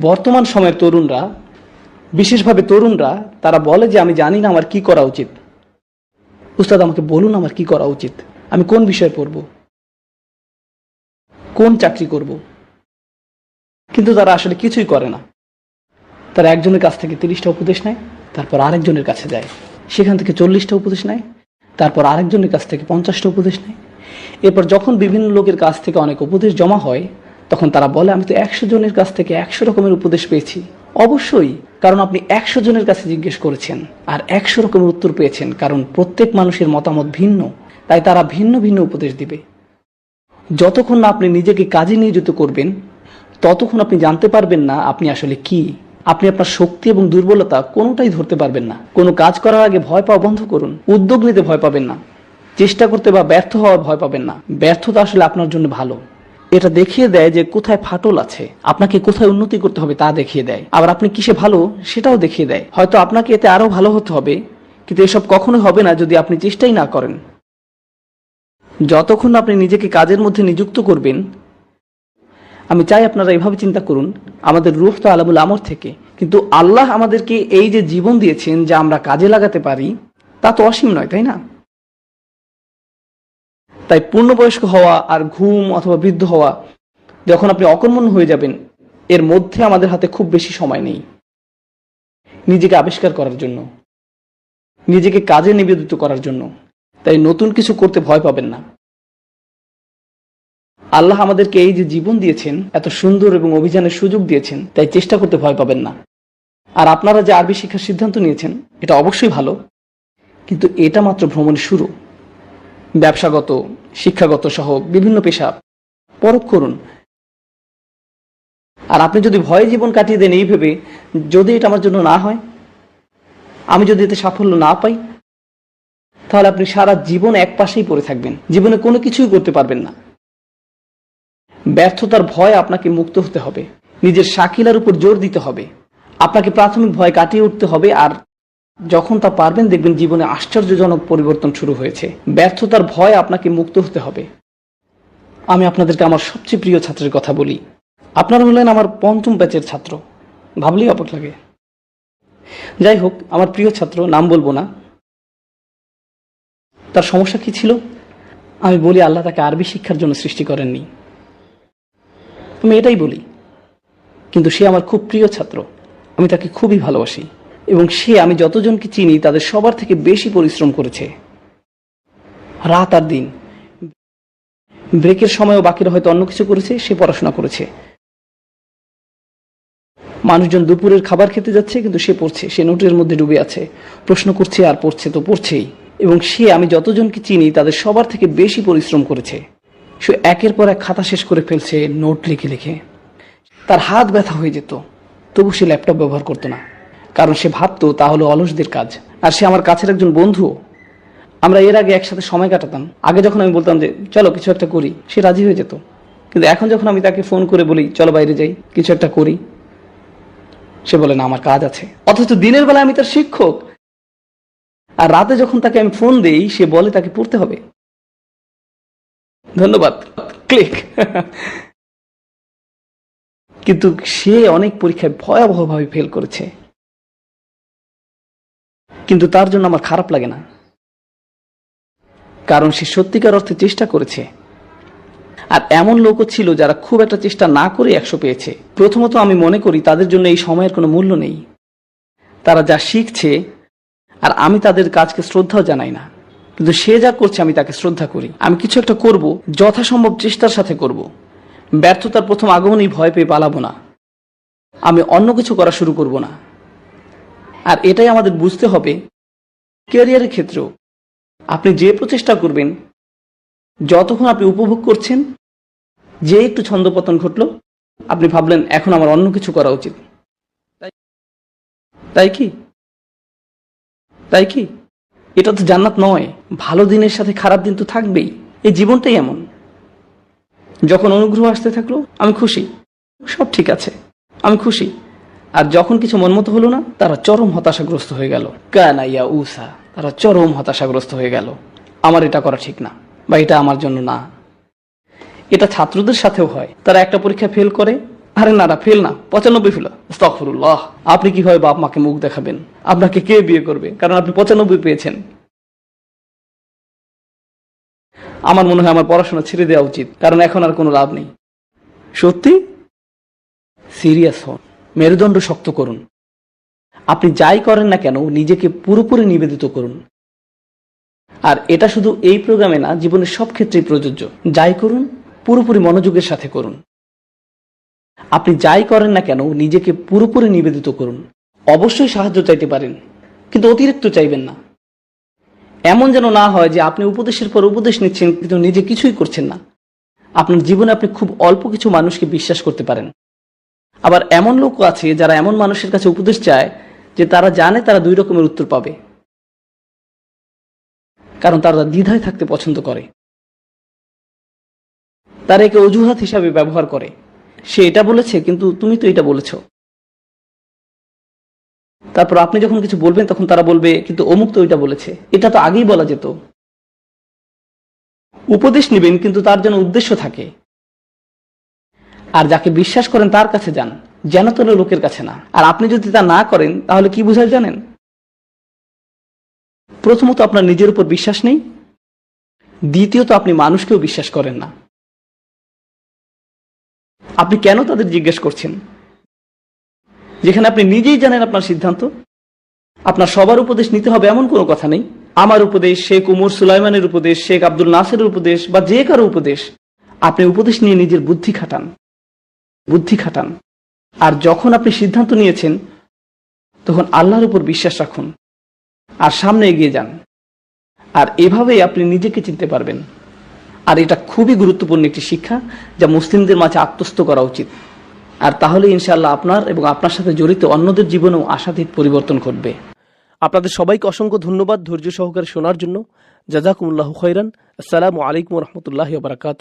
বর্তমান সময়ের তরুণরা, বিশেষভাবে তরুণরা, তারা বলে যে, আমি জানি না আমার কি করা উচিত। উস্তাদ, আমাকে বলুন আমার কি করা উচিত? আমি কোন বিষয়ে পড়ব? কোন চাকরি করব? কিন্তু তারা আসলে কিছুই করে না। তারা একজনের কাছ থেকে তিরিশটা উপদেশ নেয়, তারপর আরেকজনের কাছে যায়। সেখান থেকে চল্লিশটা উপদেশ নেয়, তারপর আরেকজনের কাছ থেকে পঞ্চাশটা উপদেশ নেয়। এরপর যখন বিভিন্ন লোকের কাছ থেকে অনেক উপদেশ জমা হয় তখন তারা বলে, আমি তো একশো জনের কাছ থেকে একশো রকমের উপদেশ পেয়েছি। অবশ্যই, কারণ আপনি একশো জনের কাছে জিজ্ঞেস করেছেন আর একশো রকমের উত্তর পেয়েছেন, কারণ প্রত্যেক মানুষের মতামত ভিন্ন, তাই তারা ভিন্ন ভিন্ন উপদেশ দিবে। যতক্ষণ না আপনি নিজেকে কাজে নিয়োজিত করবেন, ততক্ষণ আপনি জানতে পারবেন না আপনি আসলে কি। আপনি আপনার শক্তি এবং দুর্বলতা কোনোটাই ধরতে পারবেন না। কোনো কাজ করার আগে ভয় পাওয়া বন্ধ করুন, উদ্যোগ নিতে ভয় পাবেন না। চেষ্টা করতে বা ব্যর্থ হওয়ার ভয় পাবেন না। ব্যর্থতা আসলে আপনার জন্য ভালো। এটা দেখিয়ে দেয় যে কোথায় ফাটল আছে। আপনাকে কোথায় উন্নতি করতে হবে তা দেখিয়ে দেয়। আবার আপনি কিসে ভালো সেটাও দেখিয়ে দেয়। হয়তো আপনাকে এতে আরও ভালো হতে হবে, কিন্তু এসব কখনোই হবে না যদি আপনি চেষ্টাই না করেন। যতক্ষণ আপনি নিজেকে কাজের মধ্যে নিযুক্ত করবেন, আমি চাই আপনারা এভাবে চিন্তা করুন, আমাদের রুহ তো আলাবুল আমর থেকে। কিন্তু আল্লাহ আমাদেরকে এই যে জীবন দিয়েছেন যা আমরা কাজে লাগাতে পারি, তা তো অসীম নয়, তাই না? তাই পূর্ণবয়স্ক হওয়া আর ঘুম অথবা বৃদ্ধ হওয়া যখন আপনি অকর্মণ্য হয়ে যাবেন, এর মধ্যে আমাদের হাতে খুব বেশি সময় নেই। নিজেকে আবিষ্কার করার জন্য। নিজেকে কাজে নিবেদিত করার জন্য। তাই নতুন কিছু করতে ভয় পাবেন না। আল্লাহ আমাদেরকে এই যে জীবন দিয়েছেন, এত সুন্দর এবং অভিযানের সুযোগ দিয়েছেন, তাই চেষ্টা করতে ভয় পাবেন না। আর আপনারা যে আরবি শিক্ষার সিদ্ধান্ত নিয়েছেন, এটা অবশ্যই ভালো। কিন্তু এটা মাত্র ভ্রমণের শুরু। ব্যবসাগত শিক্ষাগত সহ বিভিন্ন পেশা পরখ করুন। আর আপনি যদি ভয়ে জীবন কাটিয়ে দেন এই ভেবে যদি এটা আমার জন্য না হয়, আমি যদি এতে সাফল্য না পাই, তাহলে আপনি সারা জীবন এক পাশেই পড়ে থাকবেন। জীবনে কোনো কিছুই করতে পারবেন না। ব্যর্থতার ভয় আপনাকে মুক্ত হতে হবে। নিজের শাকিলার উপর জোর দিতে হবে। আপনাকে প্রাথমিক ভয় কাটিয়ে উঠতে হবে আর যখন তা পারবেন, দেখবেন জীবনে আশ্চর্যজনক পরিবর্তন শুরু হয়েছে। ব্যর্থতার ভয় আপনাকে মুক্ত হতে হবে। আমি আপনাদেরকে আমার সবচেয়ে প্রিয় ছাত্রের কথা বলি। আপনারা হলেন আমার পঞ্চম ব্যাচের ছাত্র। ভাবলেই অবাক লাগে। যাই হোক, আমার প্রিয় ছাত্র, নাম বলব না। তার সমস্যা কি ছিল? আমি বলি, আল্লাহ তাকে আরবি শিক্ষার জন্য সৃষ্টি করেননি। আমি এটাই বলি। কিন্তু সে আমার খুব প্রিয় ছাত্র। আমি তাকে খুবই ভালোবাসি। এবং সে, আমি যতজনকে চিনি, তাদের সবার থেকে বেশি পরিশ্রম করেছে। রাত আর দিন। ব্রেকের সময়ও বাকিরা হয়তো অন্য কিছু করেছে, সে পড়াশোনা করেছে। মানুষজন দুপুরের খাবার খেতে যাচ্ছে, কিন্তু সে পড়ছে, সে নোটের মধ্যে ডুবে আছে। প্রশ্ন করছে, আর পড়ছে তো পড়ছেই। এবং সে, আমি যতজনকে চিনি, তাদের সবার থেকে বেশি পরিশ্রম করেছে। সে একের পর এক খাতা শেষ করে ফেলছে, নোট লিখে লিখে। তার হাত ব্যথা হয়ে যেত, তবু সে ল্যাপটপ ব্যবহার করতো না। কারণ সে ভাবতো তা হলো অলসদের কাজ। আর সে আমার কাছের একজন বন্ধু আমরা এর আগে একসাথে সময় কাটাতাম। আগে যখন আমি বলতাম যে, চলো কিছু একটা করি, সে রাজি হয়ে যেত। কিন্তু এখন যখন আমি তাকে ফোন করে বলি, চলো বাইরে যাই, কিছু একটা করি, সে বলে, না, আমার কাজ আছে। অথচ দিনের বেলা আমি তার শিক্ষক। আর রাতে যখন তাকে আমি ফোন দেই, সে বলে তাকে পড়তে হবে। ধন্যবাদ। ক্লিক। কিন্তু সে অনেক পরীক্ষায় ভয়াবহভাবে ফেল করেছে। কিন্তু তার জন্য আমার খারাপ লাগে না। কারণ সে সত্যিকার অর্থে চেষ্টা করেছে। আর এমন লোকও ছিল যারা খুব একটা চেষ্টা না করে একশো পেয়েছে। প্রথমত আমি মনে করি তাদের জন্য এই সময়ের কোনো মূল্য নেই। তারা যা শিখছে, আর আমি তাদের কাজকে শ্রদ্ধাও জানাই না। কিন্তু সে যা করছে, আমি তাকে শ্রদ্ধা করি। আমি কিছু একটা করব, যথাসম্ভব চেষ্টার সাথে করব। ব্যর্থতার প্রথম আগমনই ভয় পেয়ে পালাবো না। আমি অন্য কিছু করা শুরু করব না। আর এটাই আমাদের বুঝতে হবে ক্যারিয়ারের ক্ষেত্রেও আপনি যে প্রচেষ্টা করবেন, যতক্ষণ আপনি উপভোগ করছেন, যে একটু ছন্দপতন ঘটলো, আপনি ভাবলেন, এখন আমার অন্য কিছু করা উচিত। তাই- তাই কি? তাই কি? এটা তো জান্নাত নয়। ভালো দিনের সাথে খারাপ দিন তো থাকবেই। এই জীবনটাই এমন। যখন অনুগ্রহ আসতে থাকল, আমি খুশি। সব ঠিক আছে। আমি খুশি। আর যখন কিছু মনমতো হলো না, তারা চরম হতাশাগ্রস্ত হয়ে গেল। কানাইয়া উসা, তারা চরম হতাশাগ্রস্ত হয়ে গেল। আমার এটা করা ঠিক না, বা এটা আমার জন্য না। এটা ছাত্রদের সাথেও হয়। তারা একটা পরীক্ষা ফেল করে। আরে না না ফেল না, পঁচানব্বই ফেল স্তফরুল্লাহ আপনি কীভাবে বাপ মাকে মুখ দেখাবেন? আপনাকে কে বিয়ে করবে? কারণ আপনি পঁচানব্বই পেয়েছেন। আমার মনে হয় আমার পড়াশোনা ছেড়ে দেওয়া উচিত, কারণ এখন আর কোনো লাভ নেই। সত্যি? সিরিয়াস হন। মেরুদণ্ড শক্ত করুন। আপনি যাই করেন না কেন, নিজেকে পুরোপুরি নিবেদিত করুন। আর এটা শুধু এই প্রোগ্রামে না, জীবনের সব ক্ষেত্রেই প্রযোজ্য। যাই করুন, পুরোপুরি মনোযোগের সাথে করুন। আপনি যাই করেন না কেন, নিজেকে পুরোপুরি নিবেদিত করুন। অবশ্যই সাহায্য চাইতে পারেন, কিন্তু অতিরিক্ত চাইবেন না। এমন যেন না হয় যে আপনি উপদেশের পর উপদেশ নিচ্ছেন, কিন্তু নিজে কিছুই করছেন না। আপনার জীবনে আপনি খুব অল্প কিছু মানুষকে বিশ্বাস করতে পারেন। আবার এমন লোক আছে যারা এমন মানুষের কাছে উপদেশ চায় যে তারা জানে তারা দুই রকমের উত্তর পাবে। কারণ তারা দ্বিধায় থাকতে পছন্দ করে। তারা একে অজুহাত হিসাবে ব্যবহার করে। সে এটা বলেছে, কিন্তু তুমি তো এটা বলেছ। তারপর আপনি যখন কিছু বলবেন, তখন তারা বলবে, কিন্তু অমুক তো ওইটা বলেছে। এটা তো আগেই বলা যেত। উপদেশ নেবেন, কিন্তু তার যেন উদ্দেশ্য থাকে। আর যাকে বিশ্বাস করেন তার কাছে যান, যেন তেন লোকের কাছে না। আর আপনি যদি তা না করেন, তাহলে কি বোঝায় জানেন? প্রথমত আপনার নিজের উপর বিশ্বাস নেই। দ্বিতীয়ত আপনি মানুষকেও বিশ্বাস করেন না। আপনি কেন তাদের জিজ্ঞেস করছেন? যেখানে আপনি নিজেই জানেন আপনার সিদ্ধান্ত। আপনার সবার উপদেশ নিতে হবে এমন কোনো কথা নেই। আমার উপদেশ, শেখ উমর সুলাইমানের উপদেশ, শেখ আব্দুল নাসেরের উপদেশ বা যে কারও উপদেশ। আপনি উপদেশ নিয়ে নিজের বুদ্ধি খাটান। বুদ্ধি খাটান। আর যখন আপনি সিদ্ধান্ত নিয়েছেন, তখন আল্লাহর উপর বিশ্বাস রাখুন। আর সামনে এগিয়ে যান। আর এভাবেই আপনি নিজেকে চিনতে পারবেন। আর এটা খুবই গুরুত্বপূর্ণ একটি শিক্ষা যা মুসলিমদের মাঝে আত্মস্থ করা উচিত। আর তাহলে ইনশাল্লাহ আপনার এবং আপনার সাথে জড়িত অন্যদের জীবনেও আশাতীত পরিবর্তন ঘটবে। আপনাদের সবাইকে অসংখ্য ধন্যবাদ ধৈর্য সহকারে শোনার জন্য। জাজাকুমুল্লাহ খৈরান আসসালামু আলাইকুম রহমতুল্লাহ বারাকাতু